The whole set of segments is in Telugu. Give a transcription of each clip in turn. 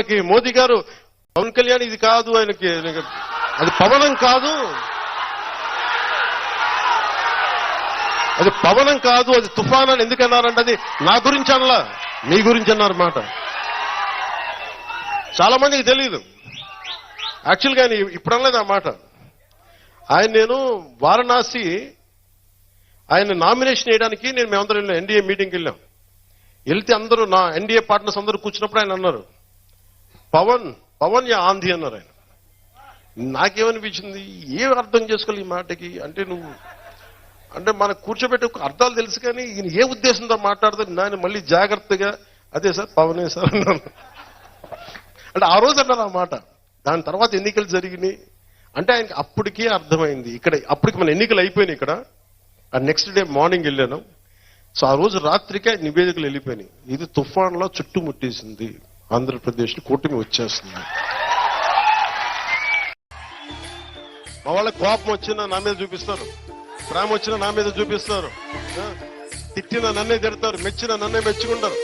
మనకి మోదీ గారు పవన్ కళ్యాణ్ ఇది కాదు ఆయనకి అది పవనం కాదు. అది పవనం కాదు అది తుఫాన్ అని ఎందుకన్నారంటే అది నా గురించి అనలా మీ గురించి అన్నారు మాట. చాలా మందికి తెలియదు యాక్చువల్గా ఆయన ఇప్పుడు అనలేదు ఆ మాట. ఆయన నేను వారణాసి ఆయన నామినేషన్ వేయడానికి నేను మేమందరం వెళ్ళాం ఎన్డీఏ మీటింగ్కి వెళ్ళాం. వెళ్తే అందరూ నా ఎన్డీఏ పార్ట్నర్స్ అందరూ కూర్చున్నప్పుడు ఆయన అన్నారు. పవన్ పవన్ యా ఆంధీ అన్నారు ఆయన. నాకేమనిపించింది? ఏం అర్థం చేసుకోవాలి ఈ మాటకి? అంటే నువ్వు అంటే మనకు కూర్చోబెట్టే ఒక అర్థాలు తెలుసు కానీ ఈయన ఏ ఉద్దేశంతో మాట్లాడుతుంది నాయన మళ్ళీ జాగ్రత్తగా అదే సార్ పవనే సార్ అన్నాను అంటే ఆ రోజు అన్నారు ఆ మాట. దాని తర్వాత ఎన్నికలు జరిగినాయి. అంటే ఆయనకి అప్పటికే అర్థమైంది. ఇక్కడ అప్పటికి మన ఎన్నికలు అయిపోయినాయి ఇక్కడ. ఆ నెక్స్ట్ డే మార్నింగ్ వెళ్ళాను. సో ఆ రోజు రాత్రికే నివేదికలు వెళ్ళిపోయినాయి. ఇది తుఫాన్లో చుట్టుముట్టేసింది. ఆంధ్రప్రదేశ్ కూటమి వచ్చేస్తుంది. మా వాళ్ళ కోపం వచ్చినా నా మీద చూపిస్తారు. ప్రేమ వచ్చినా నా మీద చూపిస్తారు. తిట్టిన నన్నే తిడతారు మెచ్చినా నన్నే మెచ్చుకుంటారు.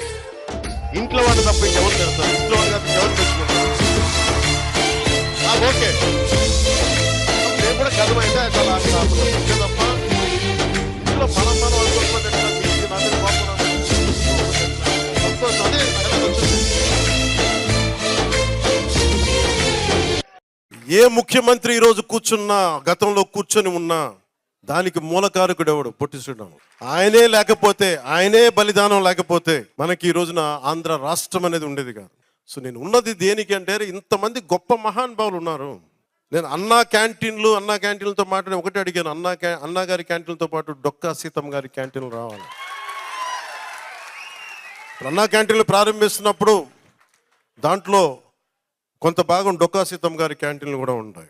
ఇంట్లో వాళ్ళు తప్ప ఇంకెవరు తిడతారు. ఇంట్లో వాళ్ళు తప్ప ఎవరు మెచ్చుకుంటారు? ఓకే. నేను కూడా గర్వమైతే చాలా తప్ప ఏ ముఖ్యమంత్రి ఈ రోజు కూర్చున్నా గతంలో కూర్చొని ఉన్నా దానికి మూలకారకుడు ఎవడు పొట్టి శ్రీరాములు. ఆయనే లేకపోతే ఆయనే బలిదానం లేకపోతే మనకి ఈ రోజున ఆంధ్ర రాష్ట్రం అనేది ఉండేది కాదు. సో నేను ఉన్నది దేనికి అంటే ఇంతమంది గొప్ప మహానుభావులు ఉన్నారు. నేను అన్నా క్యాంటీన్లు అన్నా క్యాంటీన్లతో మాట్లాడి ఒకటే అడిగాను. అన్నా క్యా అన్నా గారి క్యాంటీన్లతో పాటు డొక్కా సీతమ్మ గారి క్యాంటీన్లు రావాలి. అన్నా క్యాంటీన్లు ప్రారంభిస్తున్నప్పుడు దాంట్లో కొంత భాగం డొక్కా సీతం గారి క్యాంటీన్లు కూడా ఉంటాయి.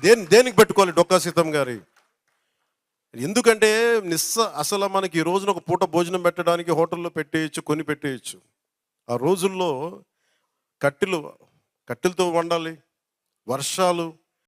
దేని దేనికి పెట్టుకోవాలి డొక్కా సీతం గారి? ఎందుకంటే నిస్స అసలు మనకి ఈ రోజున ఒక పూట భోజనం పెట్టడానికి హోటల్లో పెట్టేయచ్చు కొని పెట్టేయచ్చు. ఆ రోజుల్లో కట్టెలు కట్టెలతో వండాలి వర్షాలు